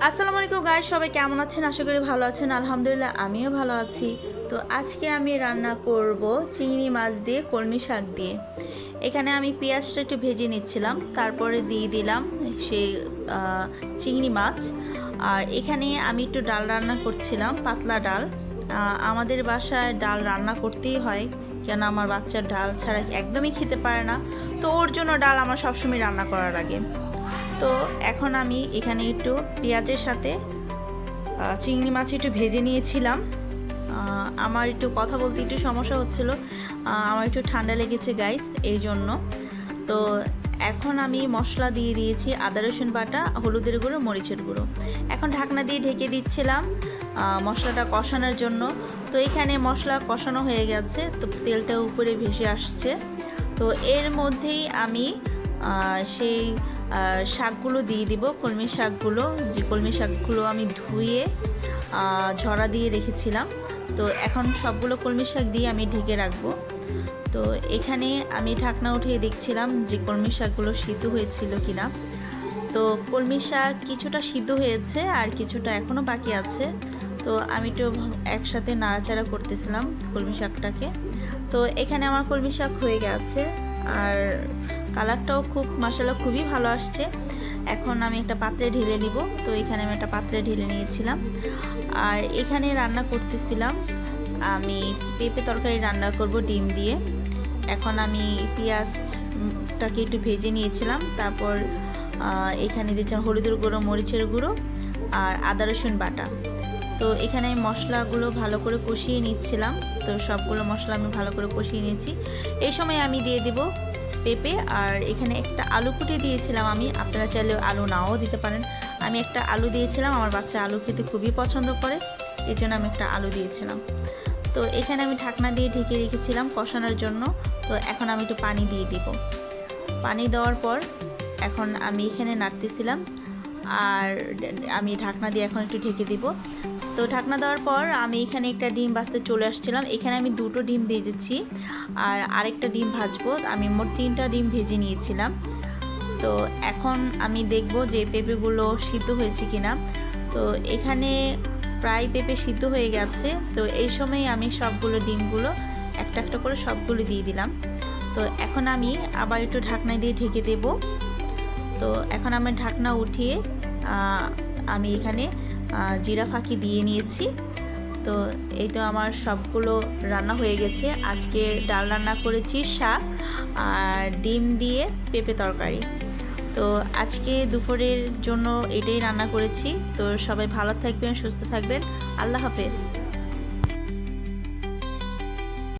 আসসালামু আলাইকুম গাইস সবাই কেমন আছেন? আশা করি ভালো আছেন। আলহামদুলিল্লাহ, আমিও ভালো আছি। তো আজকে আমি রান্না করব চিংড়ি মাছ দিয়ে, কলমি শাক দিয়ে। এখানে আমি পেঁয়াজটা একটু ভেজে নিচ্ছিলাম, তারপরে দিয়ে দিলাম সেই চিংড়ি মাছ। আর এখানে আমি একটু ডাল রান্না করছিলাম, পাতলা ডাল। আমাদের বাসায় ডাল রান্না করতেই হয় কেন আমার বাচ্চার ডাল ছাড়া একদমই খেতে পারে না। তো ওর জন্য ডাল আমার সবসময় রান্না করা লাগে। তো এখন আমি এখানে একটু পেঁয়াজের সাথে চিংড়ি মাছ একটু ভেজে নিয়েছিলাম। আমার একটু কথা বলতে একটু সমস্যা হচ্ছিল। আমার একটু ঠান্ডা লেগেছে গাইস এই জন্য। তো এখন আমি মশলা দিয়ে দিয়েছি আদা, রসুন বাটা, হলুদের গুঁড়ো, মরিচের গুঁড়ো। এখন ঢাকনা দিয়ে ঢেকে দিচ্ছিলাম মশলাটা কষানোর জন্য। তো এখানে মশলা কষানো হয়ে গেছে, তো তেলটা উপরে ভেসে আসছে। তো এর মধ্যেই আমি সেই শাকগুলো দিয়ে দিব, কলমি শাকগুলো। যে কলমি শাকগুলো আমি ধুয়ে ঝরা দিয়ে রেখেছিলাম। তো এখন সবগুলো কলমি শাক দিয়ে আমি ঢেকে রাখব। তো এখানে আমি ঢাকনা উঠিয়ে দেখছিলাম যে কলমি শাকগুলো সিদ্ধ হয়েছিল কিনা। তো কলমি শাক কিছুটা সিদ্ধ হয়েছে আর কিছুটা এখনও বাকি আছে। তো আমি একটু একসাথে নাড়াচাড়া করতেছিলাম কলমি শাকটাকে। তো এখানে আমার কলমি শাক হয়ে গেছে। আর কালারটাও খুব মশলা খুবই ভালো আসছে। এখন আমি একটা পাত্রে ঢেলে নিব। তো এখানে আমি একটা পাত্রে ঢেলে নিয়েছিলাম। আর এখানে রান্না করতেছিলাম, আমি পেঁপে তরকারি রান্না করব ডিম দিয়ে। এখন আমি পেঁয়াজটাকে একটু ভেজে নিয়েছিলাম। তারপর এখানে দিচ্ছিলাম হলুদের গুঁড়ো, মরিচের গুঁড়ো আর আদা রসুন বাটা। তো এখানে মশলাগুলো ভালো করে কষিয়ে নিচ্ছিলাম। তো সবগুলো মশলা আমি ভালো করে কষিয়ে নিয়েছি। এই সময় আমি দিয়ে দেব পেঁপে আর এখানে একটা আলু কুটে দিয়েছিলাম আমি। আপনারা চাইলে আলু নাও দিতে পারেন। আমি একটা আলু দিয়েছিলাম, আমার বাচ্চা আলু খেতে খুবই পছন্দ করে। এই জন্য আমি একটা আলু দিয়েছিলাম। তো এখানে আমি ঢাকনা দিয়ে ঢেকে রেখেছিলাম কষানোর জন্য। তো এখন আমি একটু পানি দিয়ে দিব। পানি দেওয়ার পর এখন আমি এখানে নাড়তেছিলাম। আর আমি ঢাকনা দিয়ে এখন একটু ঢেকে দিব। তো ঢাকনা দেওয়ার পর আমি এখানে একটা ডিম ভাজতে চলে আসছিলাম। এখানে আমি দুটো ডিম ভেজেছি আর আরেকটা ডিম ভাজবো। আমি মোট তিনটা ডিম ভেজে নিয়েছিলাম। তো এখন আমি দেখব যে পেঁপেগুলো সিদ্ধ হয়েছে কিনা। তো এখানে প্রায় পেঁপে সিদ্ধ হয়ে গেছে। তো এই সময় আমি সবগুলো ডিমগুলো একটা একটা করে সবগুলো দিয়ে দিলাম। তো এখন আমি আবার একটু ঢাকনা দিয়ে ঢেকে দেব। তো এখন আমি ঢাকনা উঠিয়ে আমি এখানে জিরা ফাঁকি দিয়ে নিয়েছি। তো এই তো আমার সবগুলো রান্না হয়ে গেছে। আজকে ডাল রান্না করেছি শাক আর ডিম দিয়ে পেঁপে তরকারি। তো আজকে দুপুরের জন্য এটাই রান্না করেছি। তো সবাই ভালো থাকবেন, সুস্থ থাকবেন। আল্লাহ হাফেজ।